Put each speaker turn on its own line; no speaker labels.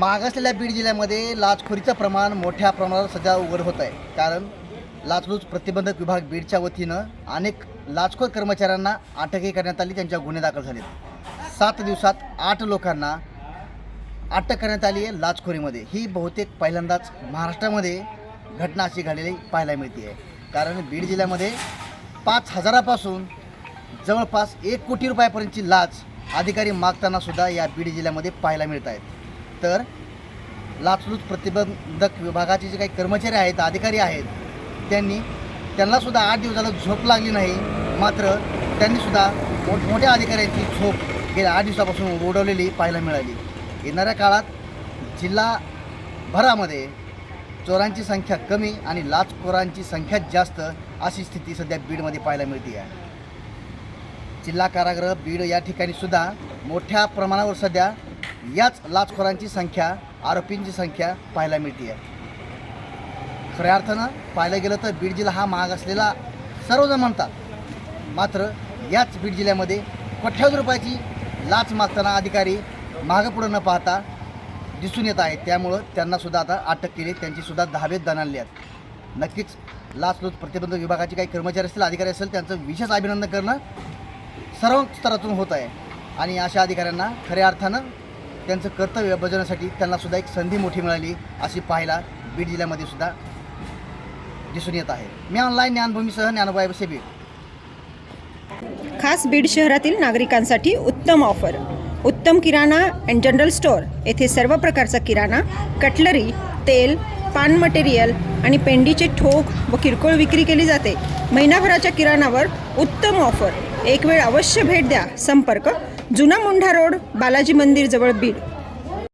मागासलेल्या बीड जिल्ह्यामध्ये लाचखोरीचं प्रमाण मोठ्या प्रमाणावर सध्या उघड होत आहे. कारण लाचलूच प्रतिबंधक विभाग बीडच्या वतीनं अनेक लाचखोर कर्मचाऱ्यांना अटकही करण्यात आली त्यांच्या गुन्हे दाखल झालेत. सात दिवसात आठ लोकांना अटक करण्यात आली आहे लाचखोरीमध्ये. ही बहुतेक पहिल्यांदाच महाराष्ट्रामध्ये घटना अशी घडलेली पाहायला मिळते आहे कारण बीड जिल्ह्यामध्ये पाच हजारापासून जवळपास एक कोटी रुपयापर्यंतची लाच अधिकारी मागताना सुद्धा या बीड जिल्ह्यामध्ये पाहायला मिळत आहेत तर लाचलूच प्रतिबंधक विभागाचे जे काही कर्मचारी आहेत अधिकारी आहेत त्यांनी त्यांनासुद्धा आठ दिवसाला झोप लागली नाही. मात्र त्यांनीसुद्धा मोठमोठ्या अधिकाऱ्यांची झोप गेल्या आठ दिवसापासून उडवलेली पाहायला मिळाली. येणाऱ्या काळात जिल्हा भरामध्ये चोरांची संख्या कमी आणि लाचखोरांची संख्या जास्त अशी स्थिती सध्या बीडमध्ये पाहायला मिळते आहे जिल्हा कारागृह बीड या ठिकाणी सुद्धा मोठ्या प्रमाणावर सध्या याच लाचखोरांची संख्या आरोपींची संख्या पाहायला मिळते आहे खऱ्या अर्थानं पाहायला गेलं तर बीड जिल्हा हा महाग असलेला सर्वजण म्हणतात. मात्र याच बीड जिल्ह्यामध्ये कोट्यावधी रुपयाची लाच मागताना अधिकारी मागं पुढं न पाहता दिसून येत आहेत. त्यामुळं त्यांनासुद्धा आता अटक केली. त्यांचीसुद्धा दहावेत दणाणली आहेत. नक्कीच लाचलूच प्रतिबंधक विभागाचे काही कर्मचारी असतील अधिकारी असेल त्यांचं विशेष अभिनंदन करणं सर्व स्तरातून होत आहे. आणि अशा अधिकाऱ्यांना खऱ्या अर्थानं त्यांचं कर्तव्य बजावण्यासाठी त्यांनासुद्धा एक संधी मोठी मिळाली अशी पाहायला बीड जिल्ह्यामध्ये सुद्धा दिसून येत आहे. मी ऑनलाईन ज्ञानभूमीसह ज्ञानोबाई बसे बीड.
खास बीड शहरातील नागरिकांसाठी उत्तम ऑफर उत्तम किराणा अँड जनरल स्टोअर येथे सर्व प्रकारचा किराणा कटलरी तेल पान मटेरियल आणि पेंडीचे ठोक व किरकोळ विक्री केली जाते. महिनाभराच्या किराणावर उत्तम ऑफर एक वेळ अवश्य भेट द्या. संपर्क जुना मुंढा रोड बालाजी मंदिर जवळ बीड.